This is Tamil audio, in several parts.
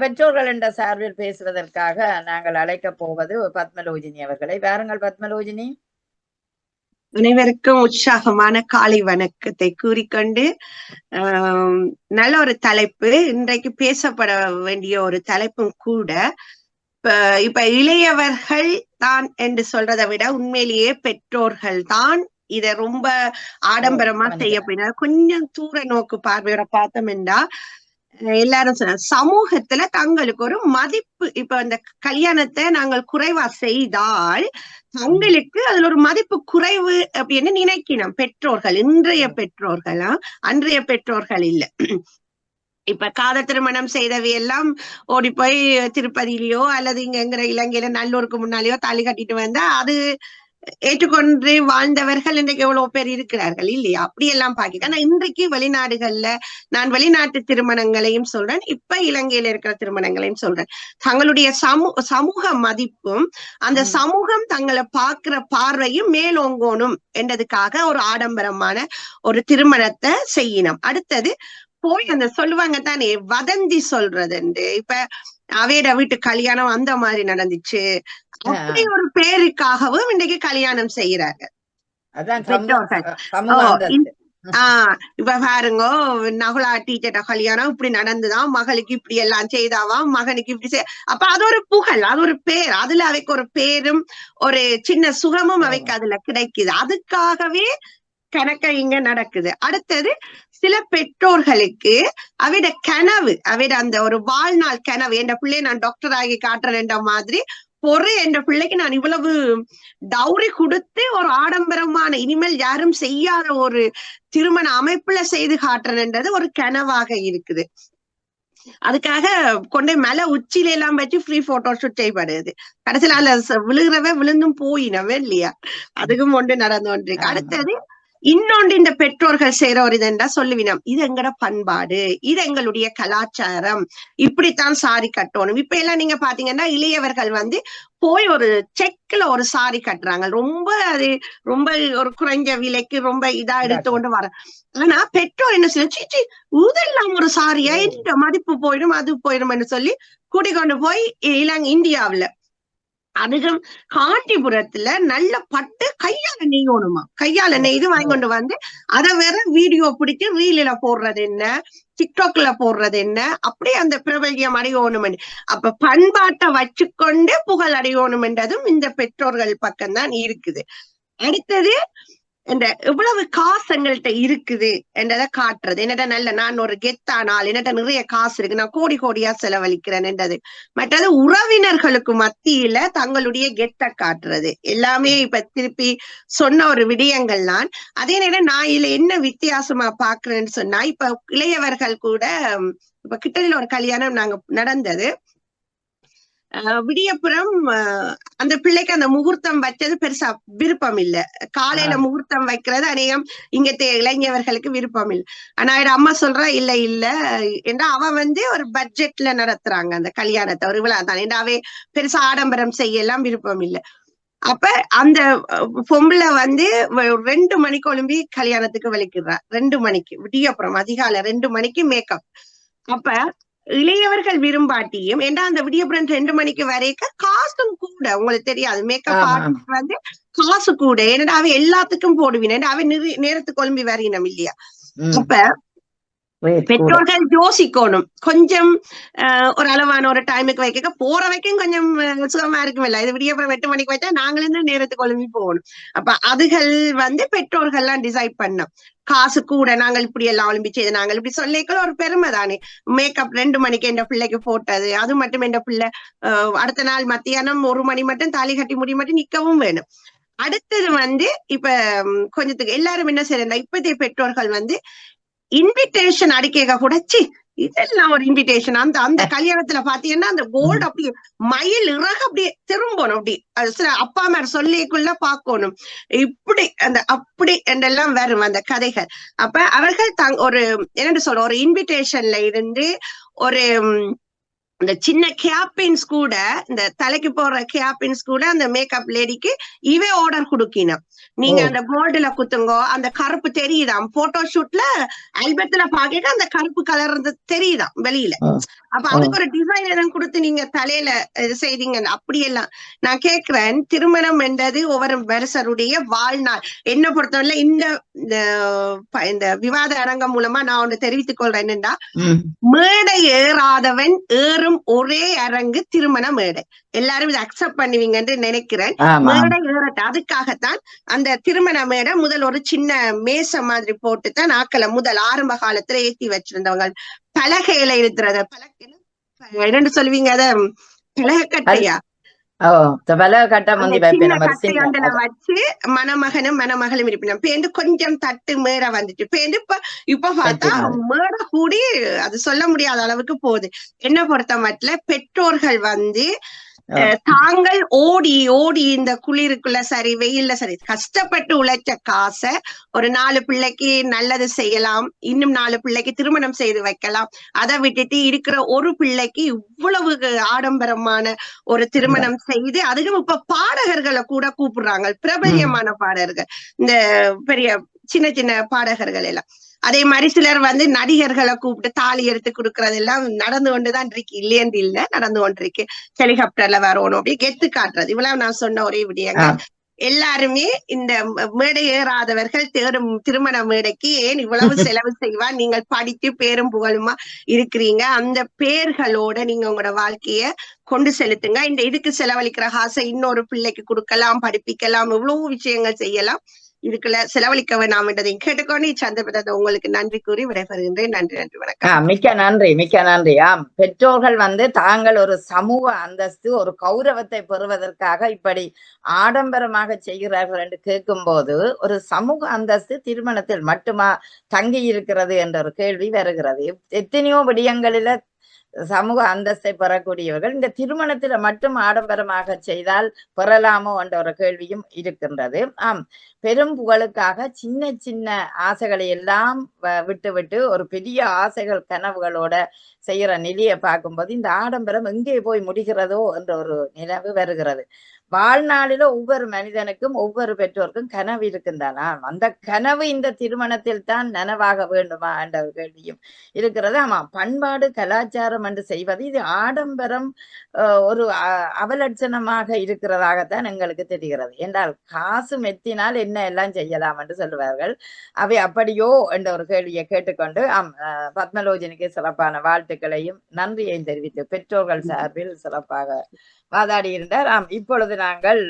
பெற்றோர்கள் என்ற சார்பில் பேசுவதற்காக நாங்கள் அழைக்கப் போவது பத்மலோஜினி அவர்களை. வாருங்கள் பத்மலோஜினி அனைவருக்கும் உற்சாகமான காலை வணக்கத்தை கூறிக்கொண்டு நல்ல ஒரு தலைப்பு இன்றைக்கு பேசப்பட வேண்டிய ஒரு தலைப்பும் கூட இப்ப இப்ப இளையவர்கள் தான் என்று சொல்றதை விட உண்மையிலேயே பெற்றோர்கள் தான் இத ரொம்ப ஆடம்பரமா ஓ, செய்யப்படுற கொஞ்சம் தூர நோக்கு பார்வையோட பார்த்தோம்னா எல்லாரும் சொன்ன சமூகத்துல தங்களுக்கு ஒரு மதிப்பு இப்ப அந்த கல்யாணத்தை நாங்கள் குறைவா செய்தால் தங்களுக்கு அதுல ஒரு மதிப்பு குறைவு அப்படின்னு நினைக்கணும். பெற்றோர்கள் இன்றைய பெற்றோர்களா? அன்றைய பெற்றோர்கள் இல்ல. இப்ப காதல் திருமணம் செய்தவை எல்லாம் ஓடி போய் திருப்பதியிலயோ அல்லது இங்க எங்கிற இலங்கையில நல்லூருக்கு முன்னாலேயோ தாலி கட்டிட்டு வந்தா அது ஏற்றுக்கொண்டு வாழ்ந்தவர்கள் இன்றைக்கு எவ்வளவு பேர் இருக்கிறார்கள்? இல்லையா? அப்படியெல்லாம் பாக்க ஆனா இன்றைக்கு வெளிநாடுகள்ல நான் வெளிநாட்டு திருமணங்களையும் சொல்றேன். இப்ப இலங்கையில இருக்கிற திருமணங்களையும் சொல்றேன். தங்களுடைய சமூ சமூக மதிப்பும் அந்த. சமூகம் தங்களை பார்க்கிற பார்வையும் மேலோங்கோணும் என்றதுக்காக ஒரு ஆடம்பரமான ஒரு திருமணத்தை செய்யணும் அடுத்தது போய் அந்த சொல்லுவாங்க தானே வதந்தி சொல்றதுண்டு. இப்ப அவையோட வீட்டு கல்யாணம் அந்த மாதிரி நடந்துச்சு. அப்படி ஒரு பேருக்காகவும் இன்னைக்கு கல்யாணம் செய்யறாங்க. ஆஹ் இப்ப பாருங்க நகுலா டீச்சர்ட கல்யாணம் இப்படி நடந்துதான் மகளுக்கு இப்படி எல்லாம் செய்தாவாம் மகனுக்கு இப்படி செய் அப்ப அது ஒரு புகழ் அது ஒரு பேர். அதுல அவைக்கு ஒரு பேரும் ஒரு சின்ன சுகமும் அவைக்கு அதுல கிடைக்குது. அதுக்காகவே கணக்க இங்க நடக்குது. அடுத்தது சில பெற்றோர்களுக்கு அவையோட கனவு அவையோட அந்த ஒரு வாழ்நாள் கனவு என் பிள்ளைய நான் டாக்டர் ஆகி காட்டுறேன்ற மாதிரி பொறு என்ற பிள்ளைக்கு நான் இவ்வளவு டவுரி கொடுத்து ஒரு ஆடம்பரமான இனிமேல் யாரும் செய்யாத ஒரு திருமண அமைப்புல செய்து காட்டுறேன்றது ஒரு கனவாக இருக்குது. அதுக்காக கொண்டு மேல உச்சியில எல்லாம் வச்சு ஃப்ரீ போட்டோ ஷூட் செய்யப்படுது. கடைசியில அதுல விழுகிறவ விழுந்தும் போயினவே இல்லையா? அதுக்கும் ஒன்று நடந்து ஆமா. அடுத்தது இன்னொன்று இந்த பெற்றோர்கள் செய்யற ஒரு இதென்றா சொல்லுவினம் இது எங்கட பண்பாடு இது எங்களுடைய கலாச்சாரம் இப்படித்தான் சாரி கட்டணும். இப்ப எல்லாம் நீங்க பாத்தீங்கன்னா இளையவர்கள் வந்து போய் ஒரு செக்ல ஒரு சாரி கட்டுறாங்க. ரொம்ப அது ரொம்ப ஒரு குறைஞ்ச விலைக்கு ரொம்ப இதா எடுத்து கொண்டு வர. ஆனா பெற்றோர் என்ன செய்ய சீச்சி இதெல்லாம் ஒரு சாரியா? மதிப்பு போயிடும் அது போயிடும் சொல்லி கூட்டிக் கொண்டு போய் இலங்கை இந்தியாவுல அதுவும் காஞ்சிபுரத்துல நல்ல பட்டு கையால நெய்யணுமா? கையால நெய்து வாங்கி கொண்டு வந்து அதை வேற வீடியோ பிடிச்சு ரீலில போடுறது என்ன? டிக்டாக்ல போடுறது என்ன? அப்படியே அந்த பிரபல்யம் அடையணும் அப்ப பண்பாட்டை வச்சுக்கொண்டு புகழ் அடையணும்ன்றதும் இந்த பெற்றோர்கள் பக்கம்தான் இருக்குது. அடுத்தது இந்த இவ்வளவு காசு எங்கள்கிட்ட இருக்குது என்றதை காட்டுறது. என்னடா நல்ல நான் ஒரு கெத்தானால் என்னட்ட நிறைய காசு இருக்கு நான் கோடி கோடியா செலவழிக்கிறேன் என்றது. மற்றது உறவினர்களுக்கு மத்தியில தங்களுடைய கெத்த காட்டுறது. எல்லாமே இப்ப திருப்பி சொன்ன ஒரு விடயங்கள் தான். அதே நேரம் நான் இதுல என்ன வித்தியாசமா பாக்குறேன்னு சொன்னா இப்ப இளையவர்கள் கூட இப்ப கிட்டடியில ஒரு கல்யாணம் நாங்க நடந்தது. விடியப்புறம் அந்த பிள்ளைக்கு அந்த முகூர்த்தம் வச்சது பெருசா விருப்பம் இல்ல. காலையில முகூர்த்தம் வைக்கிறது அநேகம் இங்க தே- இளைஞர்களுக்கு விருப்பம் இல்ல. ஆனா என் அம்மா சொல்றா இல்ல இல்ல ஏன்னா அவ வந்து ஒரு பட்ஜெட்ல நடத்துறாங்க அந்த கல்யாணத்தை ஒரு விழா தான் ஏன்னா அவை பெருசா ஆடம்பரம் செய்யலாம் விருப்பம் இல்ல. அப்ப அந்த பொம்பளை வந்து ரெண்டு மணிக்கு ஒளிம்பி கல்யாணத்துக்கு விளக்கிடுறா. ரெண்டு மணிக்கு விடியப்புறம் அதிகாலை ரெண்டு மணிக்கு மேக்கப் அப்ப இளையவர்கள் விரும்பாட்டியும் ஏன்னா அந்த விடியப்புறம் ரெண்டு மணிக்கு வரைக்க காசும் கூட உங்களுக்கு தெரியாது மேக்கப் ஆர்டிஸ்ட் வந்து காசு கூட. ஏன்னா அவ எல்லாத்துக்கும் போடுவீன். ஏன்னா அவ நிறு- நேரத்துக்கு ஒளிம்பி வரையினம் இல்லையா. அப்ப. பெற்றோர்கள் யோசிக்கணும். கொஞ்சம் ஆஹ், ஒரு அளவான ஒரு டைமுக்கு வைக்க. போற வரைக்கும் கொஞ்சம் சுகமா இருக்குமில்ல. இது விடியப்புறம் எட்டு மணிக்கு வச்சா நாங்களும் தான் நேரத்துக்கு ஒளிம்பி போகணும். அப்ப அதுகள் வந்து பெற்றோர்கள் எல்லாம் டிசைட் பண்ணோம் காசு கூட நாங்கள் இப்படி எல்லாம் ஒளிம்பி செய்து நாங்கள் இப்படி சொல்லிக்கல ஒரு பெருமை தானே. மேக்கப் ரெண்டு மணிக்கு என் பிள்ளைக்கு போட்டது அது மட்டும் என் பிள்ளை ஆஹ், அடுத்த நாள் மத்தியானம் ஒரு மணி மட்டும் தாலி கட்டி முடி மட்டும் நிக்கவும் வேணும். அடுத்தது வந்து இப்ப கொஞ்சத்துக்கு எல்லாரும் என்ன செய்யறா இப்பதைய பெற்றோர்கள் வந்து இன்விடேஷன் அடிக்க கூட சி இதெல்லாம் ஒரு இன்விடேஷன் அந்த அந்த கல்யாணத்துல பாத்தீங்கன்னா அந்த கோல்டு அப்படியே மயில் இறகு அப்படியே திரும்பணும் அப்படி. அது சில அப்பா அம்மா சொல்லிக்குள்ள பாக்கணும் இப்படி அந்த அப்படி என்றெல்லாம் வரும் அந்த கதைகள். அப்ப அவர்கள் தங் ஒரு என்னன்னு சொல்ற ஒரு இன்விடேஷன்ல இருந்து ஒரு இந்த சின்ன கேப்பின்ஸ் கூட இந்த தலைக்கு போடுற கேப்பின்ஸ் கூட அந்த மேக்கப் லேடிக்கு இவே ஆர்டர் கொடுக்கணும் நீங்க. அந்த போர்டுல குத்துங்கோ அந்த கருப்பு தெரியுதாம்? போட்டோ ஷூட்ல ஆல்பத்துல பாக்க அந்த கருப்பு கலர் தெரியுதாம் வெளியில. அப்ப அதுக்கு ஒரு டிசைன் எதுவும் கொடுத்து நீங்க தலையில இது செய்றீங்க அப்படியெல்லாம் நான் கேக்குறேன். திருமணம் என்றது ஒவ்வொரு மனுஷருடைய வாழ்நாள். என்ன பொறுத்தவரை இந்த இந்த விவாத அரங்கம் மூலமா நான் ஒண்ணு தெரிவித்துக் கொள்றேன் என்னன்னா. மேடை ஏறாதவன் ஏறும் ஒரே அரங்கு திருமண மேடை. எல்லாரும் இதை அக்செப்ட் பண்ணுவீங்கன்னு நினைக்கிறேன். ஆமா. மேடை அதுக்காகத்தான் அந்த திருமண மேடை முதல் ஒரு சின்ன மேச மாதிரி போட்டு தான் ஆக்களை முதல் ஆரம்ப காலத்துல ஏத்தி வச்சிருந்தவங்க. பலகையில இருக்கிறத பலகை என்னன்னு சொல்லுவீங்க அத? பலகக்கட்டையா வச்சு மணமகனும் மணமகளும் இருப்பினும். பேந்து கொஞ்சம் தட்டு மேடை வந்துட்டு பேந்து இப்ப இப்ப பார்த்தா மேடை கூடி அது சொல்ல முடியாத அளவுக்கு போகுது. என்ன பொறுத்த மட்டும் பெற்றோர்கள் வந்து தாங்கள் ஓடி ஓடி இந்த குளிருக்குள்ள சரி வெயில்ல சரி கஷ்டப்பட்டு உழைச்ச காசை ஒரு நாலு பிள்ளைக்கு நல்லது செய்யலாம் இன்னும் நாலு பிள்ளைக்கு திருமணம் செய்து வைக்கலாம். அதை விட்டுட்டு இருக்கிற ஒரு பிள்ளைக்கு இவ்வளவு ஆடம்பரமான ஒரு திருமணம் செய்து அதுவும் இப்ப பாடகர்களை கூட கூப்பிடுறாங்க. பிரபல்யமான பாடகர்கள். இந்த பெரிய சின்ன சின்ன பாடகர்கள் எல்லாம். அதே மாதிரி சிலர் வந்து நடிகர்களை கூப்பிட்டு தாலி எடுத்து கொடுக்கறது எல்லாம் நடந்து கொண்டுதான் இருக்கு. இல்லையன்று இல்ல நடந்து கொண்டிருக்கு. ஹெலிகாப்டர்ல வரணும் அப்படி கெத்து காட்டுறது. இவ்வளவு நான் சொன்ன ஒரே விடயங்க. எல்லாருமே இந்த மேடை ஏறாதவர்கள் தேரும் திருமண மேடைக்கு ஏன் இவ்வளவு செலவு செய்வா? நீங்கள் படித்து பேரும் புகழுமா இருக்கிறீங்க? அந்த பேர்களோட நீங்க உங்களோட வாழ்க்கைய கொண்டு செலுத்துங்க. இந்த இதுக்கு செலவழிக்கிற காசை இன்னொரு பிள்ளைக்கு கொடுக்கலாம் படிப்பிக்கலாம் இவ்வளவு விஷயங்கள் செய்யலாம். இதுக்குள்ள செலவழிக்க வேண்டாம் என்றதையும் கேட்டுக்கொண்டு இச்சந்தர்ப்பத்தை உங்களுக்கு நன்றி கூறி விடைபெறுகின்றேன். நன்றி நன்றி வணக்கம். மிக்க நன்றி மிக்க நன்றி. ஆம் பெற்றோர்கள் வந்து தாங்கள் ஒரு சமூக அந்தஸ்து ஒரு கௌரவத்தை பெறுவதற்காக இப்படி ஆடம்பரமாக செய்கிறார்கள் என்று கேட்கும்போது ஒரு சமூக அந்தஸ்து திருமணத்தில் மட்டுமா தங்கி இருக்கிறது என்ற ஒரு கேள்வி வருகிறது. எத்தனையோ விடயங்களில சமூக அந்தஸ்தை பெறக்கூடியவர்கள் இந்த திருமணத்துல மட்டும் ஆடம்பரமாக செய்தால் பெறலாமோ என்ற ஒரு கேள்வியும் இருக்கின்றது. ஆம் பெரும் புகழுக்காக சின்ன சின்ன ஆசைகளை எல்லாம் வ- ஒரு பெரிய ஆசைகள் கனவுகளோட செய்யற நிலையை பார்க்கும்போது இந்த ஆடம்பரம் எங்கே போய் முடிகிறதோ என்ற ஒரு நினைவு வருகிறது. வாழ்நாளில ஒவ்வொரு மனிதனுக்கும் ஒவ்வொரு பெற்றோருக்கும் கனவு இருக்குந்தானா அந்த கனவு இந்த திருமணத்தில் தான் நனவாக வேண்டுமா என்ற ஒரு கேள்வியும் இருக்கிறது. ஆமா பண்பாடு கலாச்சாரம் என்று செய்வது இது ஆடம்பரம் ஒரு அவலட்சணமாக இருக்கிறதாகத்தான் எங்களுக்கு தெரிகிறது. என்றால் காசு மெத்தினால் என்ன எல்லாம் செய்யலாம் என்று சொல்லுவார்கள். அவை அப்படியோ என்ற ஒரு கேள்வியை கேட்டுக்கொண்டு ஆம் பத்மலோஜனுக்கு சிறப்பான வாழ்த்துக்களையும் நன்றியையும் தெரிவித்து பெற்றோர்கள் சார்பில் சிறப்பாக வாதாடி இருந்தார் ஆம் இப்பொழுது நாங்கள்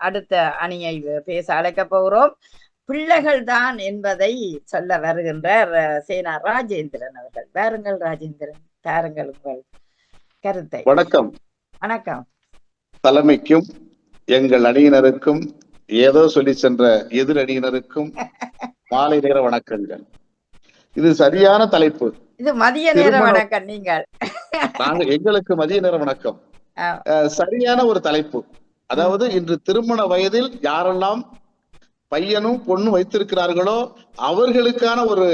அடுத்த அணியை பேச அழைக்கப் போகிறோம். பிள்ளைகள் தான் என்பதை சொல்ல வருகின்றார் சேனா ராஜேந்திரன் அவர்கள். வாருங்கள் ராஜேந்திரன் தாருங்கள் உங்கள் கருத்தை. வணக்கம். வணக்கம். தலைமைக்கும் எங்கள் அணியினருக்கும் ஏதோ சொல்லி சென்ற எதிர் அணியினருக்கும் மாலை நேர வணக்கங்கள். இது சரியான தலைப்பு. இது மதிய நேர. வணக்கம் நீங்கள். நாங்க எங்களுக்கு மதிய நேர வணக்கம். சரியான ஒரு தலைப்பு. அதாவது இன்று திருமண வயதில் யாரெல்லாம் பையனும் பொண்ணும் வைத்திருக்கிறார்களோ அவர்களுக்கான ஒரு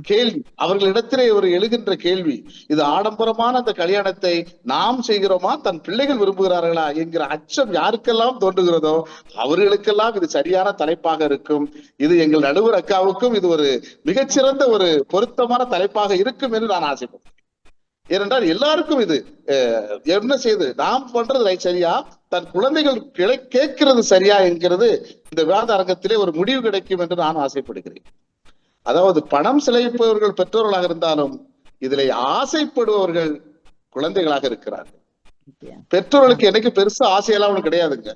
கேள்வி அவர்களிடத்திலே ஒரு எழுகின்ற கேள்வி இது ஆடம்பரமான அந்த கல்யாணத்தை நாம் செய்கிறோமா? தன் பிள்ளைகள் விரும்புகிறார்களா? என்கிற அச்சம் யாருக்கெல்லாம் தோன்றுகிறதோ அவர்களுக்கெல்லாம் இது சரியான தலைப்பாக இருக்கும். இது எங்கள் நடுவர் அக்காவுக்கும் இது ஒரு மிகச்சிறந்த ஒரு பொருத்தமான தலைப்பாக இருக்கும் என்று நான் ஆசைப்படுறேன் ஏனென்றால் எல்லாருக்கும் இது என்ன செய்து நாம் பண்றது சரியா? தன் குழந்தைகள் கிளை- கேட்கிறது சரியா என்கிறது இந்த விவாத அரங்கத்திலே ஒரு முடிவு கிடைக்கும் என்று நான் ஆசைப்படுகிறேன். அதாவது பணம் செலவிப்பவர்கள் பெற்றோர்களாக இருந்தாலும் இதிலே ஆசைப்படுபவர்கள் குழந்தைகளாக இருக்கிறார்கள். பெற்றோர்களுக்கு என்னைக்கு பெருசா ஆசையெல்லாம் ஒண்ணும் கிடையாதுங்க.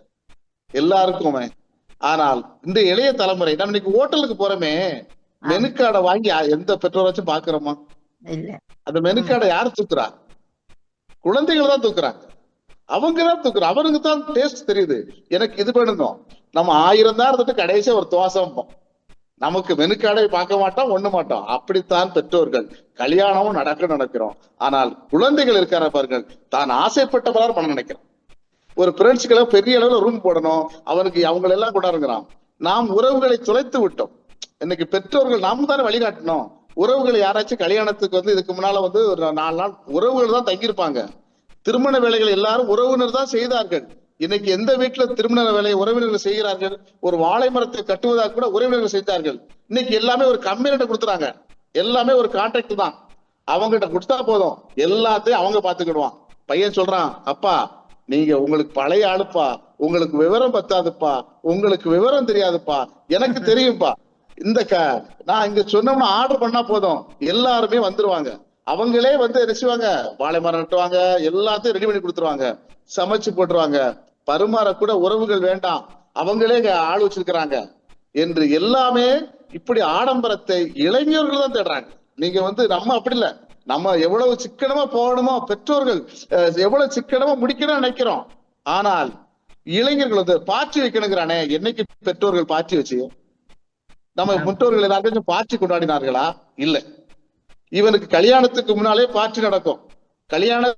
எல்லாருக்குமே. ஆனால் இந்த இளைய தலைமுறை நம்ம இன்னைக்கு ஹோட்டலுக்கு போறோமே மெனுக்கார்டை வாங்கி யா- எந்த பெற்றோராச்சும் பாக்குறோமா? அந்த மெனுக்காட யார் தூக்குறா? குழந்தைகள் தான் தூக்குறாங்க. அவங்க தான் அவருக்கு தான் டேஸ்ட் தெரியுது. எனக்கு இது பண்ணணும். நம்ம ஆயிரம் தான் இருந்துட்டு கடைசியா ஒரு தோசம் நமக்கு மெனுக்காடை பார்க்க மாட்டோம் ஒண்ணு மாட்டோம். அப்படித்தான் பெற்றோர்கள். கல்யாணமும் நடக்க நடக்கிறோம். ஆனால் குழந்தைகள் இருக்கிற பாருங்கள் தான் ஆசைப்பட்டவரால் பண்ண நினைக்கிறோம். ஒரு பிரெண்ட்ஸ்களை பெரிய அளவுல ரூம் போடணும். அவனுக்கு அவங்களை எல்லாம் கொண்டாடுங்கிறான். நாம் உறவுகளை துளைத்து விட்டோம். இன்னைக்கு பெற்றோர்கள் நாம் தானே வழிகாட்டணும். உறவுகள் யாராச்சும் கல்யாணத்துக்கு வந்து இதுக்கு முன்னால வந்து ஒரு நாலு நாள் உறவுகள் தான் தங்கியிருப்பாங்க. திருமண வேலைகள் எல்லாரும் உறவினர் தான் செய்தார்கள். இன்னைக்கு எந்த வீட்டுல திருமண வேலையை உறவினர்கள் செய்கிறார்கள்? ஒரு வாழை மரத்தை கட்டுவதாக கூட உறவினர்கள் செய்தார்கள். இன்னைக்கு எல்லாமே ஒரு கம்பெனிட்ட கொடுத்துறாங்க. எல்லாமே ஒரு கான்ட்ராக்ட் தான். அவங்ககிட்ட கொடுத்தா போதும். எல்லாத்தையும் அவங்க பாத்துக்கிடுவான் பையன் சொல்றான் அப்பா நீங்க உங்களுக்கு பழைய ஆளுப்பா. உங்களுக்கு விவரம் பத்தாதுப்பா. உங்களுக்கு விவரம் தெரியாதுப்பா. எனக்கு தெரியும்பா. இந்த நான் இங்க சொன்னோம்னா ஆர்டர் பண்ணா போதும். எல்லாருமே வந்துருவாங்க. அவங்களே வந்து என்ன செய்வாங்க? வாழை மரம் நட்டுவாங்க. எல்லாத்தையும் ரெடி பண்ணி கொடுத்துருவாங்க. சமைச்சு போட்டுருவாங்க. பருமாற கூட உறவுகள் வேண்டாம். அவங்களே இங்க ஆள் வச்சிருக்கிறாங்க. என்று எல்லாமே இப்படி ஆடம்பரத்தை இளைஞர்கள் தான் தேடுறாங்க. நீங்க வந்து நம்ம அப்படி இல்ல. நம்ம எவ்வளவு சிக்கனமா போகணுமோ பெற்றோர்கள் எவ்வளவு சிக்கனமா முடிக்கணும்னு நினைக்கிறோம். ஆனால் இளைஞர்கள் வந்து பாச்சி வைக்கணுங்கிறானே. என்னைக்கு பெற்றோர்கள் பாச்சி வச்சு நம்ம முற்றோர்கள் எல்லாருக்கும் பாச்சி கொண்டாடினார்களா? இல்ல. இவனுக்கு கல்யாணத்துக்கு முன்னாலே பாச்சி நடக்கும். கல்யாணத்து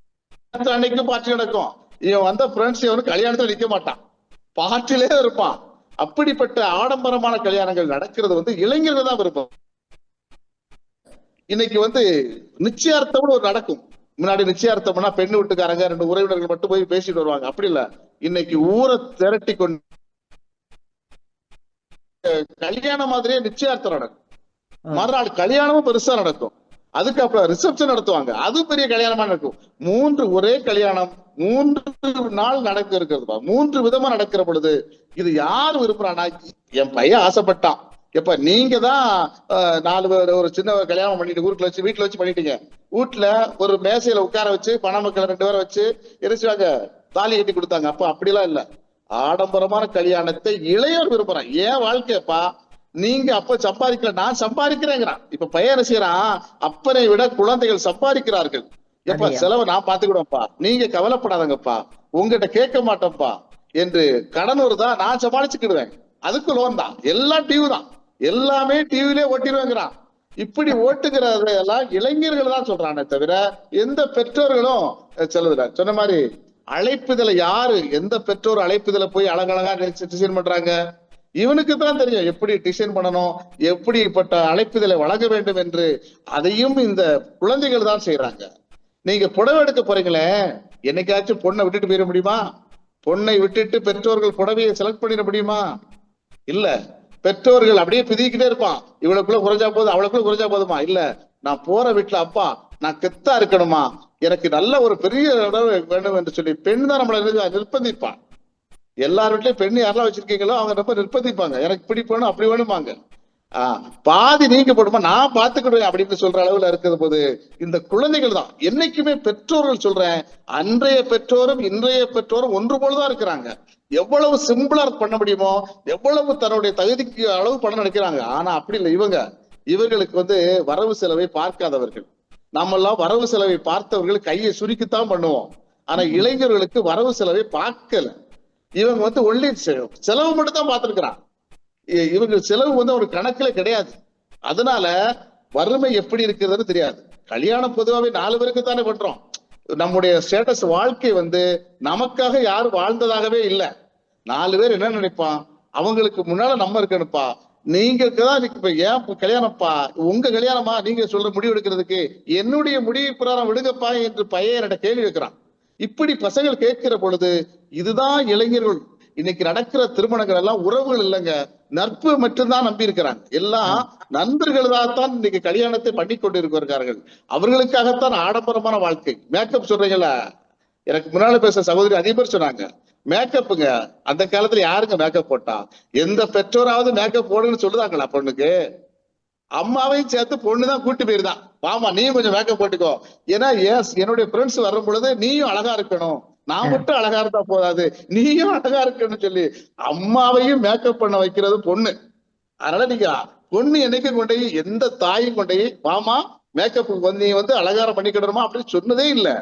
அன்னைக்கும் பாச்சி நடக்கும். இவன் வந்த ஃப்ரெண்ட்ஸ் இவனுக்கு கல்யாணத்துல நிக்க மாட்டான். பாட்டிலே இருப்பான். அப்படிப்பட்ட ஆடம்பரமான கல்யாணங்கள் நடக்கிறது வந்து இளைஞர்கள் தான் விருப்பம் இன்னைக்கு வந்து நிச்சயார்த்தம்னு ஒரு நடக்கும். முன்னாடி நிச்சயார்த்தம்னா பெண்ணு வீட்டுக்காரங்க ரெண்டு உறவினர்கள் மட்டும் போய் பேசிட்டு வருவாங்க. அப்படி இல்ல. இன்னைக்கு ஊரை திரட்டி கொண்டு கல்யாணம் மாதிரியே நிச்சயார்த்தம் நடக்கும். மறுநாள் கல்யாணமும் பெருசா நடக்கும். அதுக்கப்புறம் ரிசப்ஷன் நடத்துவாங்க. அது பெரிய கல்யாணமா நடக்கும். மூன்று ஒரே கல்யாணம் மூன்று நாள் நடக்க இருக்கிறதுப்பா மூன்று விதமா நடக்கிற பொழுது இது யார் விரும்புறானா என் பையன் ஆசைப்பட்டான். எப்ப நீங்க தான் நாலு பேர் ஒரு சின்ன கல்யாணம் பண்ணிட்டு ஊருக்குள்ள வச்சு வீட்டுல வச்சு பண்ணிட்டீங்க. வீட்டுல ஒரு மேசையில உட்கார வச்சு பண மக்கள் ரெண்டு பேரை வச்சு எரிச்சுவாங்க தாலி கட்டி கொடுத்தாங்க. அப்ப அப்படிலாம் இல்ல. ஆடம்பரமான கல்யாணத்தை இளையோர் விரும்புறான். ஏன் வாழ்க்கைப்பா நீங்க அப்ப சம்பாதிக்கல நான் சம்பாதிக்கிறேங்கிறான். இப்ப பையன் செய்யறான்? அப்பனை விட குழந்தைகள் சம்பாதிக்கிறார்கள். எப்ப. செலவை நான் பாத்துக்கிடுவேன்ப்பா நீங்க கவலைப்படாதங்கப்பா. உங்ககிட்ட கேட்க மாட்டேன்ப்பா என்று கடன் வருதா நான் சமாளிச்சுக்கிடுவேன். அதுக்கு லோன் தான். எல்லாம் டிவி தான். எல்லாமே டிவிலே ஓட்டிடுவேங்கிறான். இப்படி ஓட்டுகிறதெல்லாம் இளைஞர்கள் தான் சொல்றானே தவிர எந்த பெற்றோர்களும் சொல்லுதுல சொன்ன மாதிரி அழைப்புதல யாரு? எந்த பெற்றோர் அழைப்புதல போய் அழகழகா டிசைன் பண்றாங்க? இவனுக்கு தான் தெரியும் எப்படி டிசைன் பண்ணணும் எப்படிப்பட்ட அழைப்புதலை வழங்க வேண்டும் என்று. அதையும் இந்த குழந்தைகள் தான் செய்யறாங்க நீங்க புடவை எடுக்க போறீங்களே என்னைக்காச்சும் பொண்ணை விட்டுட்டு போயிட முடியுமா? பொண்ணை விட்டுட்டு பெற்றோர்கள் புடவையை செலக்ட் பண்ணிட முடியுமா? இல்ல. பெற்றோர்கள் அப்படியே பிதிக்கிட்டே இருப்பான். இவளுக்குள்ள குறைஞ்சா போதும் அவளுக்குள்ள குறைஞ்சா போதுமா? இல்ல. நான் போற வீட்டுல அப்பா நான் கெத்தா இருக்கணுமா? எனக்கு நல்ல ஒரு பெரிய இடம் வேண்டும் என்று சொல்லி பெண் தான் நம்மளை நிர்பந்திப்பான் எல்லார் வீட்லயும் பெண் யாரெல்லாம் வச்சிருக்கீங்களோ அவங்க ரொம்ப நிர்பந்திப்பாங்க. எனக்கு இப்படி வேணும் அப்படி வேணுமாங்க ஆஹ் பாதி நீங்க போடுமா நான் பாத்துக்கிடுவேன் அப்படின்னு சொல்ற அளவுல இருக்கிற போது இந்த குழந்தைகள் தான். என்னைக்குமே பெற்றோர்கள் சொல்றேன் அன்றைய பெற்றோரும் இன்றைய பெற்றோரும் ஒன்று போலதான் இருக்கிறாங்க. எவ்வளவு சிம்பிளா பண்ண முடியுமோ எவ்வளவு தன்னுடைய தகுதிக்கு அளவு பண்ண நினைக்கிறாங்க. ஆனா அப்படி இல்லை இவங்க இவர்களுக்கு வந்து வரவு செலவை பார்க்காதவர்கள். நாமெல்லாம் வரவு செலவை பார்த்தவர்கள் கையை சுருக்கித்தான் பண்ணுவோம். ஆனா இளைஞர்களுக்கு வரவு செலவை பார்க்கல. இவங்க வந்து ஒன்லி செலவு மட்டும் தான் பார்த்திருக்கிறான் இவங்க செலவு வந்து ஒரு கணக்குல கிடையாது. அதனால வறுமை எப்படி இருக்கிறதுன்னு தெரியாது. கல்யாணம் பொதுவாவே நாலு பேருக்கு தானே பண்றோம். நம்முடைய ஸ்டேட்டஸ் வாழ்க்கை வந்து நமக்காக யாரும் வாழ்ந்ததாகவே இல்லை. நாலு பேர் என்ன நினைப்பான்? அவங்களுக்கு முன்னால நம்ம இருக்கணும்ப்பா. நீங்க தான் இப்ப ஏன் கல்யாணம்ப்பா உங்க கல்யாணமா? நீங்க சொல்ற முடிவு எடுக்கிறதுக்கு என்னுடைய முடிவு பிரகாரம் விடுங்கப்பா என்று பையன் என்கிட்ட கேள்வி வைக்கிறான் இப்படி பசங்கள் கேட்கிற பொழுது இதுதான் இளைஞர்கள். இன்னைக்கு நடக்கிற திருமணங்கள் எல்லாம் உறவுகள் இல்லைங்க. நட்பு மட்டும்தான் நம்பி இருக்கிறாங்க. எல்லாம் நண்பர்கள் தான் இன்னைக்கு கல்யாணத்தை பண்ணி கொண்டு இருக்கிறார்கள் அவர்களுக்காகத்தான் ஆடம்பரமான வாழ்க்கை. மேக்கப் சொல்றீங்களா எனக்கு முன்னால பேச சகோதரி அதிபர் சொன்னாங்க. மேக்கப்புங்க அந்த காலத்துல யாருங்க மேக்கப் போட்டா? எந்த பெற்றோராவது மேக்கப் போடுன்னு சொல்லுதாங்களா பொண்ணுக்கு? அம்மாவையும் சேர்த்து பொண்ணுதான் கூட்டி போயிருந்தான் வாமா நீயும் கொஞ்சம் மேக்கப் போட்டுக்கோ. ஏன்னா எஸ் என்னுடைய ஃப்ரெண்ட்ஸ் வரும் பொழுது நீயும் அழகா இருக்கணும். நான் மட்டும் அழகா இருந்தா போதாது. நீயும் அழகா இருக்கணும்னு சொல்லி அம்மாவையும் மேக்கப் பண்ண வைக்கிறது பொண்ணு. அதனால நீங்க பொண்ணு என்னைக்கும் கொண்டு எந்த தாயும் கொண்டு போய் வாமா மேக்கப் வந்து நீ வந்து அலங்காரம் பண்ணிக்கிடணுமா? அப்படின்னு சொன்னதே இல்லை.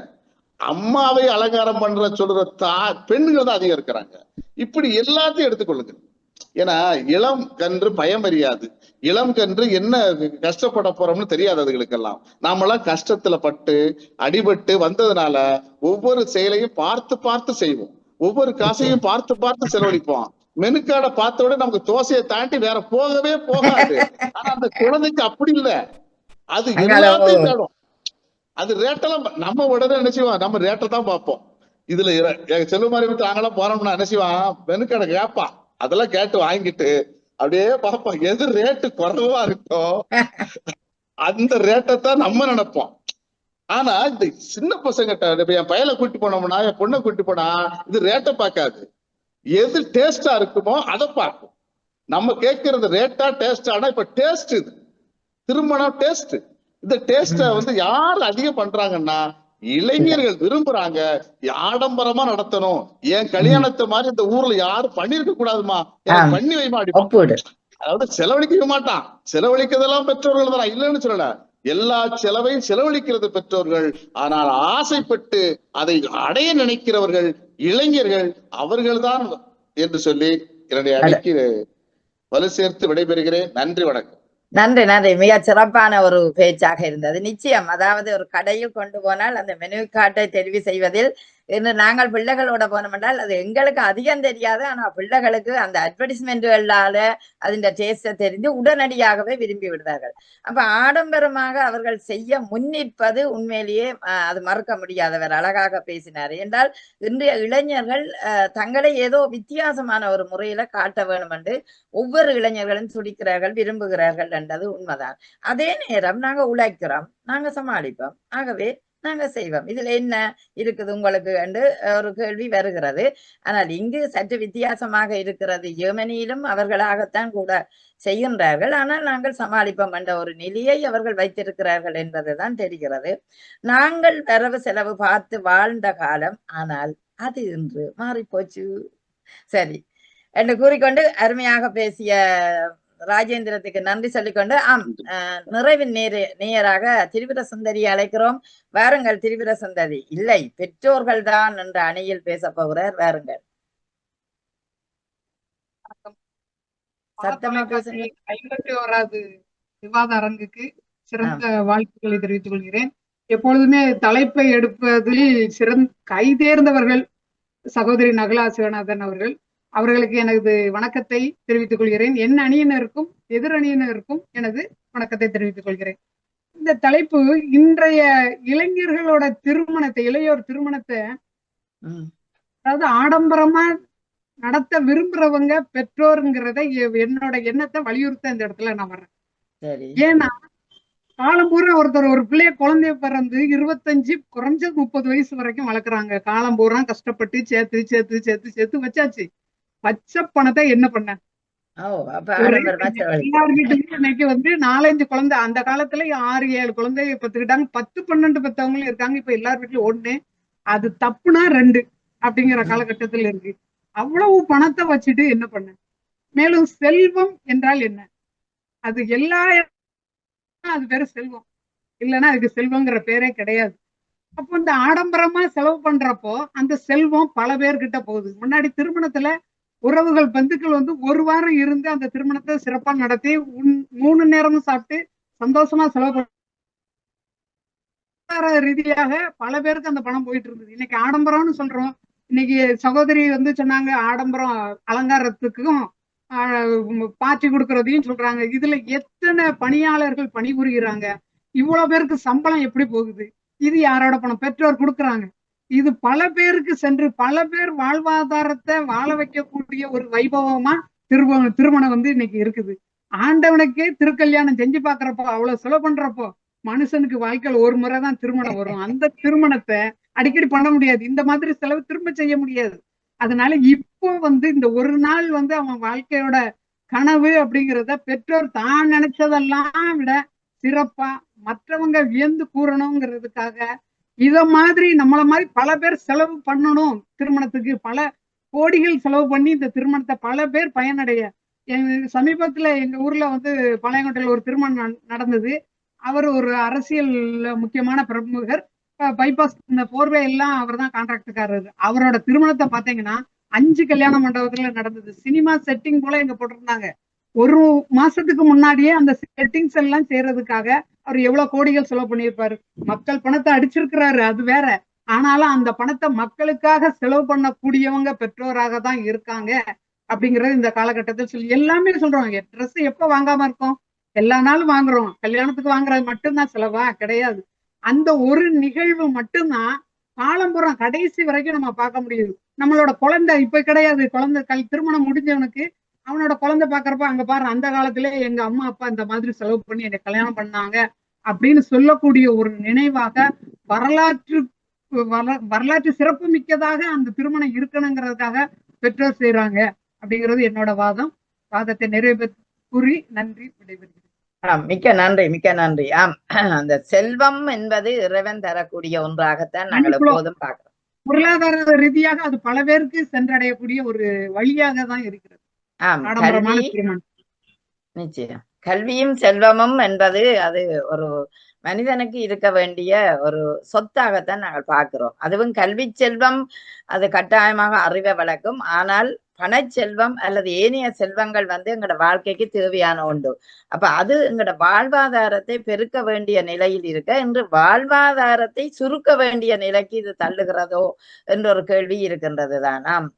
அம்மாவை அலங்காரம் பண்ற சொல்ற தா பெண்கள் தான் அதிகம் இருக்கிறாங்க. இப்படி எல்லாத்தையும் எடுத்துக்கொள்ளுங்க. ஏன்னா இளம் கன்று பயம் அறியாது. இளம் கன்று என்ன கஷ்டப்பட போறோம்னு தெரியாது அதுகளுக்கெல்லாம். நாமெல்லாம் கஷ்டத்துல பட்டு அடிபட்டு வந்ததுனால ஒவ்வொரு செயலையும் பார்த்து பார்த்து செய்வோம். ஒவ்வொரு காசையும் பார்த்து பார்த்து செலவழிப்போம். மெனுக்காட பார்த்த உடனே நமக்கு தோசையை தாண்டி வேற போகவே போகாது. ஆனா அந்த குழந்தைக்கு அப்படி இல்ல. அது எல்லாத்தையும். தேடும். அது ரேட்டெல்லாம் நம்ம உடனே நினைச்சுவான் நம்ம ரேட்டை தான் பார்ப்போம். இதுல செல்லுமாரி விட்டு நாங்கெல்லாம் போனோம்னா நினைச்சுவான் செய்வான் வெனுக்கடை கேட்பான். அதெல்லாம் கேட்டு வாங்கிட்டு அப்படியே பார்ப்போம் எது ரேட்டு குறைவா இருக்கோ அந்த ரேட்டை தான் நம்ம நினைப்போம். ஆனா இந்த சின்ன பசங்கிட்ட என் பையலை கூட்டி போனோம்னா என் பொண்ணை கூட்டி போனா இது ரேட்டை பார்க்காது. எது டேஸ்டா இருக்குமோ அதை பார்க்கும் நம்ம கேட்கறது ரேட்டா டேஸ்டானா இப்ப டேஸ்ட் இது. திருமணம் டேஸ்ட் இந்த டேஸ்ட வந்து யார் அதிகம் பண்றாங்கன்னா இளைஞர்கள் விரும்புறாங்க ஆடம்பரமா நடத்தணும். என் கல்யாணத்தை மாதிரி இந்த ஊர்ல யாரும் பண்ணிருக்க கூடாதுமா. பண்ணி வைமா அதாவது செலவழிக்க மாட்டான். செலவழிக்கிறதெல்லாம் பெற்றோர்கள் தான். இல்லைன்னு சொல்லல. எல்லா செலவையும் செலவழிக்கிறது பெற்றோர்கள். ஆனால் ஆசைப்பட்டு அதை அடைய நினைக்கிறவர்கள் இளைஞர்கள் அவர்கள்தான் என்று சொல்லி என்னுடைய அழைக்கு வலு சேர்த்து விடைபெறுகிறேன். நன்றி வணக்கம். நன்றி நன்றி. மிக சிறப்பான ஒரு பேச்சாக இருந்தது. நிச்சயம் அதாவது ஒரு கடையில் கொண்டு போனால் அந்த மெனு கார்டை தெரிவு செய்வதில் என்று நாங்கள் பிள்ளைகளோட போனோம் என்றால் அது எங்களுக்கு அதிகம் தெரியாது. ஆனா பிள்ளைகளுக்கு அந்த அட்வர்டைஸ்மெண்ட்களால அதன் டேஸ்டை தெரிந்து உடனடியாகவே விரும்பி விடுவார்கள். அப்ப ஆடம்பரமாக அவர்கள் செய்ய முன்னிற்பது உண்மையிலேயே அஹ், அது மறுக்க முடியாதவர் அழகாக பேசினார். என்றால் இன்றைய இளைஞர்கள் அஹ், தங்களை ஏதோ வித்தியாசமான ஒரு முறையில காட்ட வேண்டும் என்று ஒவ்வொரு இளைஞர்களும் துடிக்கிறார்கள் விரும்புகிறார்கள் என்றது உண்மைதான். அதே நேரம் நாங்க உழைக்கிறோம் நாங்க சமாளிப்போம். ஆகவே நாங்க செய்வோம். இதுல என்ன இருக்குது உங்களுக்கு என்று ஒரு கேள்வி வருகிறது. ஆனால் இங்கு சற்று வித்தியாசமாக இருக்கிறது. ஜெர்மனியிலும் அவர்களாகத்தான் கூட செய்கின்றார்கள். ஆனால் நாங்கள் சமாளிப்போம் என்ற ஒரு நிலையை அவர்கள் வைத்திருக்கிறார்கள் என்பதுதான் தெரிகிறது. நாங்கள் வரவு செலவு பார்த்து வாழ்ந்த காலம். ஆனால் அது இன்று மாறிப்போச்சு. சரி. என்று கூறிக்கொண்டு அருமையாக பேசிய ராஜேந்திரத்துக்கு நன்றி சொல்லிக்கொண்டு ஆம் நிறைவின் நேர நேயராக திரிபுர சுந்தரி அழைக்கிறோம். வாருங்கள் திரிபுர சுந்தரி. இல்லை பெற்றோர்கள் தான் என்ற அணியில் பேச போகிறார். வாருங்கள். சத்தமா பேசுங்க. ஐம்பத்தி ஓராவது விவாத அரங்குக்கு சிறந்த வாழ்த்துக்களை தெரிவித்துக் கொள்கிறேன். எப்பொழுதுமே தலைப்பை எடுப்பதில் சிறந்த கைதேர்ந்தவர்கள் சகோதரி நகலா சிவநாதன் அவர்கள் அவர்களுக்கு எனது வணக்கத்தை தெரிவித்துக் கொள்கிறேன். என் அணியினருக்கும் எதிர் அணியினருக்கும் எனது வணக்கத்தை தெரிவித்துக் கொள்கிறேன். இந்த தலைப்பு இன்றைய இளைஞர்களோட திருமணத்தை இளையோர் திருமணத்தை அதாவது ஆடம்பரமா நடத்த விரும்புறவங்க பெற்றோருங்கிறத என்னோட எண்ணத்தை வலியுறுத்த இந்த இடத்துல நான் வர்றேன். ஏன்னா காலம் பூரா ஒருத்தர் ஒரு பிள்ளைய குழந்தைய பிறந்து இருபத்தஞ்சு குறைஞ்சது முப்பது வயசு வரைக்கும் வளர்க்குறாங்க. காலம் பூரா கஷ்டப்பட்டு சேர்த்து சேர்த்து சேர்த்து சேர்த்து வச்சாச்சு. வச்ச பணத்தை என்ன பண்ண? இன்னைக்கு வந்து நாலஞ்சு குழந்தை அந்த காலத்துல ஆறு ஏழு குழந்தைய பெத்துக்கிட்டாங்க பத்து பன்னெண்டு பெத்தவங்களும் இருக்காங்க. இப்ப எல்லார் வீட்லயும் ஒண்ணு. அது தப்புனா ரெண்டு அப்படிங்கிற காலகட்டத்துல இருக்கு. அவ்வளவு பணத்தை வச்சுட்டு என்ன பண்ண? மேலும் செல்வம் என்றால் என்ன? அது எல்லா அது பேரு செல்வம். இல்லைன்னா அதுக்கு செல்வங்கிற பேரே கிடையாது. அப்போ இந்த ஆடம்பரமா செலவு பண்றப்போ அந்த செல்வம் பல பேர்கிட்ட போகுது. முன்னாடி திருமணத்துல உறவுகள் பந்துக்கள் வந்து ஒரு வாரம் இருந்து அந்த திருமணத்தை சிறப்பா நடத்தி மூணு நேரமும் சாப்பிட்டு சந்தோஷமா செலவு ரீதியாக பல பேருக்கு அந்த பணம் போயிட்டு இருந்தது. இன்னைக்கு ஆடம்பரம்னு சொல்றோம். இன்னைக்கு சகோதரி வந்து சொன்னாங்க ஆடம்பரம் அலங்காரத்துக்கும் பாச்சி கொடுக்கறதையும் சொல்றாங்க. இதுல எத்தனை பணியாளர்கள் பணிபுரிகிறாங்க? இவ்வளவு பேருக்கு சம்பளம் எப்படி போகுது? இது யாரோட பணம்? பெற்றோர் கொடுக்கறாங்க. இது பல பேருக்கு சென்று பல பேர் வாழ்வாதாரத்தை வாழ வைக்கக்கூடிய ஒரு வைபவமா திருமணம் திருமணம் வந்து இன்னைக்கு இருக்குது. ஆண்டவனுக்கே திருக்கல்யாணம் செஞ்சு பாக்குறப்போ அவ்வளவு செலவு பண்றப்போ மனுஷனுக்கு வாழ்க்கையில ஒரு முறைதான் திருமணம் வரும். அந்த திருமணத்தை அடிக்கடி பண்ண முடியாது. இந்த மாதிரி செலவு திரும்ப செய்ய முடியாது. அதனால இப்போ வந்து இந்த ஒரு நாள் வந்து அவன் வாழ்க்கையோட கனவு அப்படிங்கிறத பெற்றோர் தான் நினைச்சதெல்லாம் விட சிறப்பா மற்றவங்க வியந்து கூறணுங்கிறதுக்காக இத மாதிரி நம்மள மாதிரி பல பேர் செலவு பண்ணணும் திருமணத்துக்கு. பல கோடிகள் செலவு பண்ணி இந்த திருமணத்தை பல பேர் பயனடைய. எங்க சமீபத்துல எங்க ஊர்ல வந்து பழையங்கோட்டையில் ஒரு திருமணம் நட- நடந்தது. அவர் ஒரு அரசியல் முக்கியமான பிரமுகர். பைபாஸ் இந்த போர்வை எல்லாம் அவர் தான் கான்ட்ராக்டுக்காரர் அவரோட திருமணத்தை பாத்தீங்கன்னா அஞ்சு கல்யாண மண்டபத்துல நடந்தது. சினிமா செட்டிங் போல எங்க போட்டிருந்தாங்க. ஒரு மாசத்துக்கு முன்னாடியே அந்த செட்டிங்ஸ் எல்லாம் செய்யறதுக்காக அவர் எவ்வளவு கோடிகள் செலவு பண்ணியிருப்பாரு. மக்கள் பணத்தை அடிச்சிருக்கிறாரு அது வேற. ஆனாலும் அந்த பணத்தை மக்களுக்காக செலவு பண்ணக்கூடியவங்க பெற்றோராக தான் இருக்காங்க அப்படிங்கறது இந்த காலகட்டத்தில் சொல்லி எல்லாமே சொல்றோம். ட்ரெஸ் எப்ப வாங்காம இருக்கோம்? எல்லா நாளும் வாங்குறோம். கல்யாணத்துக்கு வாங்குறது மட்டும்தான் செலவா? கிடையாது. அந்த ஒரு நிகழ்வு மட்டும்தான் காலம்புறம் கடைசி வரைக்கும் நம்ம பார்க்க முடியுது. நம்மளோட குழந்தை இப்ப கிடையாது. குழந்தை கல் திருமணம் முடிஞ்சவனுக்கு அவனோட குழந்தை பாக்குறப்ப அங்க பாரு அந்த காலத்துல எங்க அம்மா அப்பா இந்த மாதிரி செலவு பண்ணி என்னை கல்யாணம் பண்ணாங்க அப்படின்னு சொல்லக்கூடிய ஒரு நினைவாக வரலாற்று வர- வரலாற்று சிறப்பு மிக்கதாக அந்த திருமணம் இருக்கணுங்கிறதுக்காக பெற்றோர் செய்றாங்க அப்படிங்கிறது என்னோட வாதம். வாதத்தை நிறைவு கூறி நன்றி விடைபெறுகிறேன். மிக்க நன்றி மிக்க நன்றி. ஆம் அந்த செல்வம் என்பது இறைவன் தரக்கூடிய ஒன்றாகத்தான் நாங்கள். எப்போதும் பார்க்கிறோம். பொருளாதார ரீதியாக அது பல பேருக்கு சென்றடையக்கூடிய ஒரு வழியாக தான் இருக்கிறது. ஆம் கல்வி நிச்சயம். கல்வியும் செல்வமும் என்பது அது ஒரு மனிதனுக்கு இருக்க வேண்டிய ஒரு சொத்தாகத்தான் நாங்கள் பார்க்கிறோம். அதுவும் கல்வி செல்வம் அது கட்டாயமாக அறிவை வளர்க்கும். ஆனால் பணச்செல்வம் அல்லது ஏனைய செல்வங்கள் வந்து எங்களோட வாழ்க்கைக்கு தேவையான ஒன்று அப்ப அது எங்களோட வாழ்வாதாரத்தை பெருக்க வேண்டிய நிலையில் இருக்க இன்று வாழ்வாதாரத்தை சுருக்க வேண்டிய நிலைக்கு இது தள்ளுகிறதோ என்ற ஒரு கேள்வி இருக்கின்றது தானாம்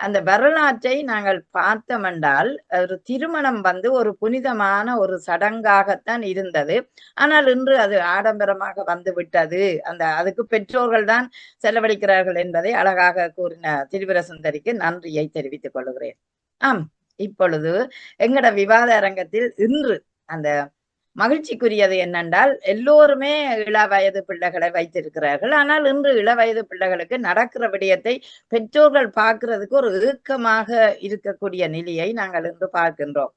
அந்த வரலாற்றை நாங்கள் பார்த்தோமென்றால் ஒரு திருமணம் வந்து ஒரு புனிதமான ஒரு சடங்காகத்தான் இருந்தது. ஆனால் இன்று அது ஆடம்பரமாக வந்து விட்டது. அந்த அதுக்கு பெற்றோர்கள் தான் செலவழிக்கிறார்கள் என்பதை அழகாக கூறின திரிபுர சுந்தரிக்கு நன்றியை தெரிவித்துக் கொள்கிறேன். ஆம் இப்பொழுது எங்கட விவாத அரங்கத்தில் இன்று அந்த மகிழ்ச்சிக்குரியது என்னென்றால் எல்லோருமே இள வயது பிள்ளைகளை வைத்திருக்கிறார்கள். ஆனால் இன்று இள வயது பிள்ளைகளுக்கு நடக்கிற விடயத்தை பெற்றோர்கள் பார்க்கறதுக்கு ஒரு ஏக்கமாக இருக்கக்கூடிய நிலையை நாங்கள் இன்று பார்க்கின்றோம்.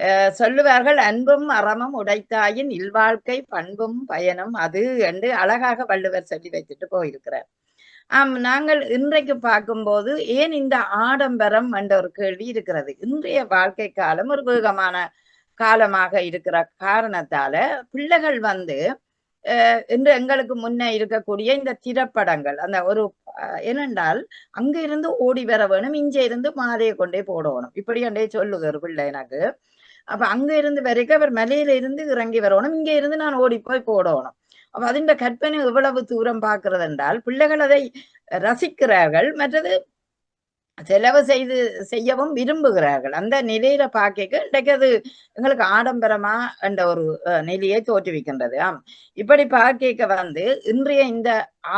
அஹ் சொல்லுவார்கள் அன்பும் அறமும் உடைத்தாயின் இல்வாழ்க்கை பண்பும் பயனும் அது என்று அழகாக வள்ளுவர் சொல்லி வைத்துட்டு போயிருக்கிறார். ஆம் நாங்கள் இன்றைக்கு பார்க்கும்போது ஏன் இந்த ஆடம்பரம் என்ற ஒரு கேள்வி இருக்கிறது. இன்றைய வாழ்க்கை காலம் ஒரு வேகமான காலமாக இருக்கிற காரணத்தால பிள்ளைகள் வந்து அஹ் எங்களுக்கு முன்னே இருக்கக்கூடிய இந்த திரைப்படங்கள் அந்த ஒரு அஹ், ஏனென்றால் அங்க இருந்து ஓடி வர வேணும் இங்க இருந்து மாலையை கொண்டே போடணும் இப்படி அண்டே சொல்லுகிற பிள்ளை எனக்கு. அப்ப அங்க இருந்து வரைக்கும் அவர் மலையில இருந்து இறங்கி வரணும் இங்க இருந்து நான் ஓடி போய் போடணும் அப்ப அதிண்ட கற்பனை எவ்வளவு தூரம் பார்க்கிறது என்றால் பிள்ளைகள் அதை ரசிக்கிறார்கள். மற்றது செலவு செய்து செய்யவும் விரும்புகிறார்கள். அந்த நிலையில பார்க்க இன்றைக்கு அது எங்களுக்கு ஆடம்பரமா என்ற ஒரு நிலையை தோற்றுவிக்கின்றது. ஆம். இப்படி பார்க்க வந்து இன்றைய இந்த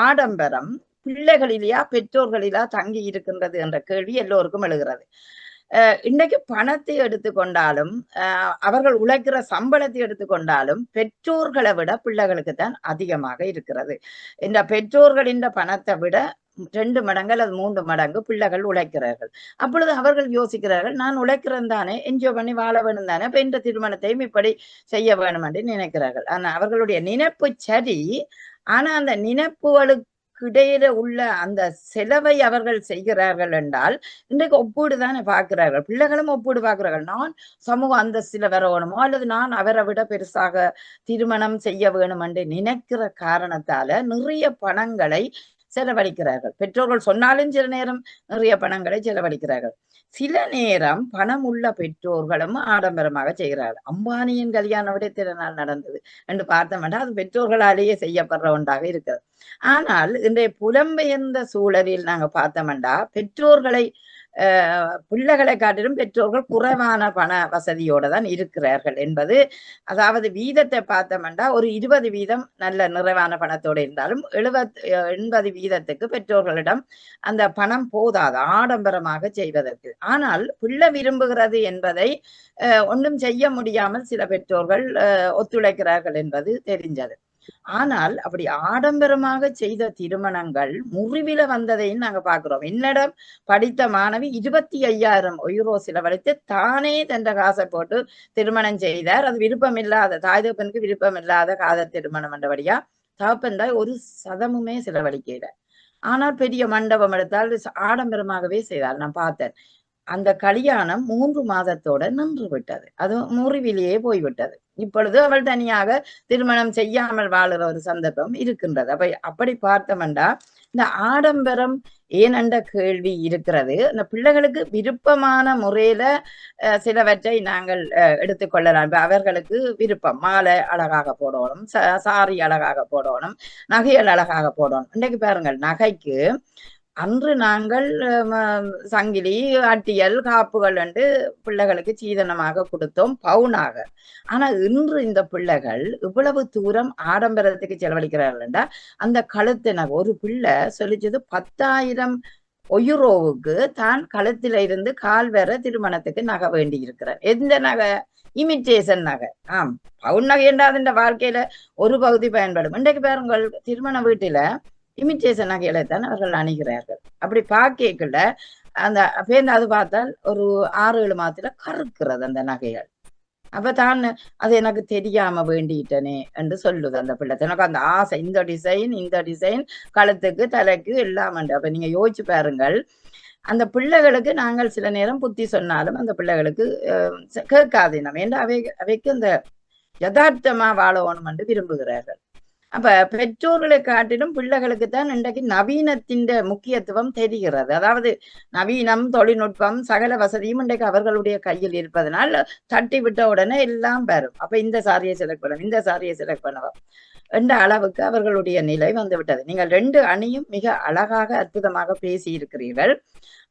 ஆடம்பரம் பிள்ளைகளிலா பெற்றோர்களிலா தங்கி இருக்கின்றது என்ற கேள்வி எல்லோருக்கும் எழுகிறது. இன்னைக்கு பணத்தை எடுத்துக்கொண்டாலும் அவர்கள் உழைக்கிற சம்பளத்தை எடுத்துக்கொண்டாலும் பெற்றோர்களை விட பிள்ளைகளுக்கு தான் அதிகமாக இருக்கிறது. இந்த பெற்றோர்களின் பணத்தை விட ரெண்டு மடங்கு அல்லது மூன்று மடங்கு பிள்ளைகள் உழைக்கிறார்கள். அப்பொழுது அவர்கள் யோசிக்கிறார்கள் நான் உழைக்கிறேன் தானே என்ஜாய் பண்ணி வாழ வேணும் தானே அப்ப இந்த திருமணத்தையும் இப்படி செய்ய வேணும் என்று நினைக்கிறார்கள். ஆனால் அவர்களுடைய நினைப்பு சரி ஆனா அந்த நினைப்புகளுக்கு இடையில உள்ள அந்த செலவை அவர்கள் செய்கிறார்கள் என்றால் இன்றைக்கு ஒப்பீடு தானே பார்க்கிறார்கள். பிள்ளைகளும் ஒப்பீடு பார்க்கிறார்கள். நான் சமூக அந்தஸ்தில வர வேணுமோ அல்லது நான் அவரை விட பெருசாக திருமணம் செய்ய வேணும் என்று நினைக்கிற காரணத்தால நிறைய பணங்களை செலவழிக்கிறார்கள். பெற்றோர்கள் சொன்னாலும் சில நேரம் நிறைய பணங்களை செலவழிக்கிறார்கள். சில நேரம் பணம் உள்ள பெற்றோர்களும் ஆடம்பரமாக செய்கிறார்கள். அம்பானியின் கல்யாணம் விட நாள் நடந்தது. என்று பார்த்தோம்னா அது பெற்றோர்களாலேயே செய்யப்படுற ஒன்றாக இருக்கிறது. ஆனால் இன்றைய புலம்பெயர்ந்த சூழலில் நாங்க பார்த்தோம்னா பெற்றோர்களை பிள்ளைகளை காட்டிலும் பெற்றோர்கள் குறைவான பண வசதியோட தான் இருக்கிறார்கள் என்பது அதாவது வீதத்தை பார்த்தோம்னா ஒரு இருபது வீதம் நல்ல நிறைவான பணத்தோடு இருந்தாலும் எழுபத் எண்பது வீதத்துக்கு பெற்றோர்களிடம் அந்த பணம் போதாது ஆடம்பரமாக செய்வதற்கு. ஆனால் பிள்ளை விரும்புகிறது என்பதை அஹ், ஒன்றும் செய்ய முடியாமல் சில பெற்றோர்கள் அஹ், ஒத்துழைக்கிறார்கள் என்பது தெரிஞ்சது. ஆனால் அப்படி ஆடம்பரமாக செய்த திருமணங்கள் முறிவில வந்ததையும் நாங்க பாக்குறோம். என்னிடம் படித்த மாணவி இருபத்தி ஐயாயிரம் யூரோ செலவழித்து தானே தந்த காசை போட்டு திருமணம் செய்தார். அது விருப்பம் இல்லாத தாய் தகப்பனுக்கு விருப்பம் இல்லாத காதல் திருமணம் என்றபடியா தகப்பன் தாய் ஒரு சதமுமே செலவழிக்கிறார் ஆனால் பெரிய மண்டபம் எடுத்தால் ஆடம்பரமாகவே செய்தார். நான் பார்த்தேன். அந்த கல்யாணம் மூன்று மாதத்தோட நின்று விட்டது. அது முறிவிலேயே போய்விட்டது இப்பொழுது அவள் தனியாக திருமணம் செய்யாமல் வாழுற ஒரு சந்தர்ப்பம் இருக்கின்றது. அப்ப அப்படி பார்த்தோம்னா இந்த ஆடம்பரம் ஏனென்ற கேள்வி இருக்கிறது. அந்த பிள்ளைகளுக்கு விருப்பமான முறையில அஹ், சிலவற்றை நாங்கள் அஹ், எடுத்துக்கொள்ளலாம் இப்ப அவர்களுக்கு விருப்பம். மாலை அழகாக போடணும் ச- சாரி அழகாக போடணும் நகைகள் அழகாக போடணும். இன்றைக்கு பாருங்கள் நகைக்கு அன்று நாங்கள் சங்கிலி அட்டியல் காப்புகள் என்று பிள்ளைகளுக்கு சீதனமாக கொடுத்தோம் பவுனாக. ஆனா இன்று இந்த பிள்ளைகள் இவ்வளவு தூரம் ஆடம்பரத்துக்கு செலவழிக்கிறார்கள் அந்த கழுத்து நகை ஒரு பிள்ளை சொல்லிச்சது பத்தாயிரம் ஒயுரோவுக்கு தான் கழுத்தில இருந்து கால் வேற திருமணத்துக்கு நகை வேண்டி இருக்கிறார் எந்த நகை? இமிட்டேஷன் நகை. ஆம் பவுன் நகை என்றால் இந்த வாழ்க்கையில ஒரு பகுதி பயன்படும். இன்றைக்கு பாருங்கள் திருமண வீட்டில இமிட்டேஷன் நகைகளை தான் அவர்கள் அணிகிறார்கள். அப்படி பார்க்கல அந்த பேருந்து அது பார்த்தால் ஒரு ஆறு ஏழு மாதத்துல கருக்கிறது அந்த நகைகள். அப்ப தான் அது எனக்கு தெரியாம வேண்டிட்டனே என்று சொல்லுது அந்த பிள்ளை. எனக்கு அந்த ஆசை இந்த டிசைன் இந்த டிசைன் கழுத்துக்கு தலைக்கு எல்லாம் அப்ப நீங்க யோசிச்சு பாருங்கள் அந்த பிள்ளைகளுக்கு நாங்கள் சில நேரம் புத்தி சொன்னாலும் அந்த பிள்ளைகளுக்கு அஹ், கேட்காது நம்ம ஏன்னா அவை அவைக்கு அந்த யதார்த்தமா வாழணும் என்று விரும்புகிறார்கள். அப்ப பெற்றோர்களை காட்டிலும் பிள்ளைகளுக்கு தான் இன்றைக்கு நவீனத்தின் முக்கியத்துவம் தெரிகிறது. அதாவது நவீனம் தொழில்நுட்பம் சகல வசதியும் இன்றைக்கு அவர்களுடைய கையில் இருப்பதனால் தட்டி விட்ட உடனே எல்லாம் வரும். அப்ப இந்த சாரியை செலக்ட் பண்ணணும் இந்த சாரியை செலக்ட் பண்ணவும் என்ற அளவுக்கு அவர்களுடைய நிலை வந்து விட்டது நீங்கள் ரெண்டு அணியும் மிக அழகாக அற்புதமாக பேசி இருக்கிறீர்கள்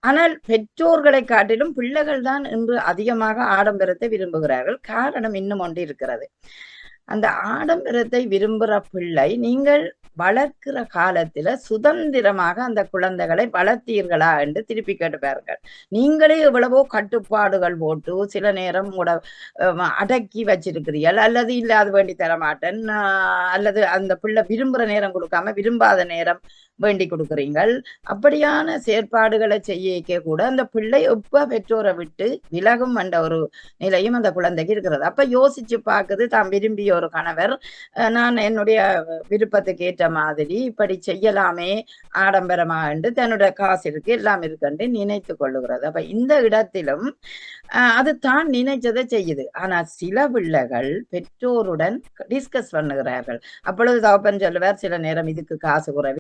ஆனால் பெற்றோர்களை காட்டிலும் பிள்ளைகள் தான் இன்று அதிகமாக ஆடம்பரத்தை விரும்புகிறார்கள். காரணம் இன்னும் ஒன்று இருக்கிறது. அந்த ஆடம்பரத்தை விரும்புகிற பிள்ளை நீங்கள் வளர்க்கிற காலத்துல சுதந்திரமாக அந்த குழந்தைகளை வளர்த்தீர்களா என்று திருப்பி கேட்டுப்பார்கள் நீங்களே எவ்வளவோ கட்டுப்பாடுகள் போட்டு சில நேரம் கூட அடக்கி வச்சிருக்கிறீர்கள். அல்லது இல்லாத அது வேண்டி தர மாட்டேன். அல்லது அந்த பிள்ளை விரும்புகிற நேரம் கொடுக்காம விரும்பாத நேரம் வேண்டி கொடுக்குறீங்கள் அப்படியான செயற்பாடுகளை செய்ய கூட அந்த பிள்ளை எப்ப பெற்றோரை விட்டு விலகும் என்ற ஒரு நிலையும் அந்த குழந்தைக்கு இருக்கிறது. அப்ப யோசிச்சு பார்க்குது தான் விரும்பிய ஒரு கணவர். நான் என்னுடைய விருப்பத்துக்கு ஏற்ற மாதிரி இப்படி செய்யலாமே ஆடம்பரமாக என்று தன்னுடைய காசு இருக்கு எல்லாம் இருக்குன்னு நினைத்து கொள்ளுகிறது. அப்ப இந்த இடத்திலும் அது தான் நினைச்சதை செய்யுது. ஆனா சில பிள்ளைகள் பெற்றோருடன் டிஸ்கஸ் பண்ணுகிறார்கள். அப்பொழுது தகப்பன் சொல்லுவார் சில நேரம் இதுக்கு காசு குறைவு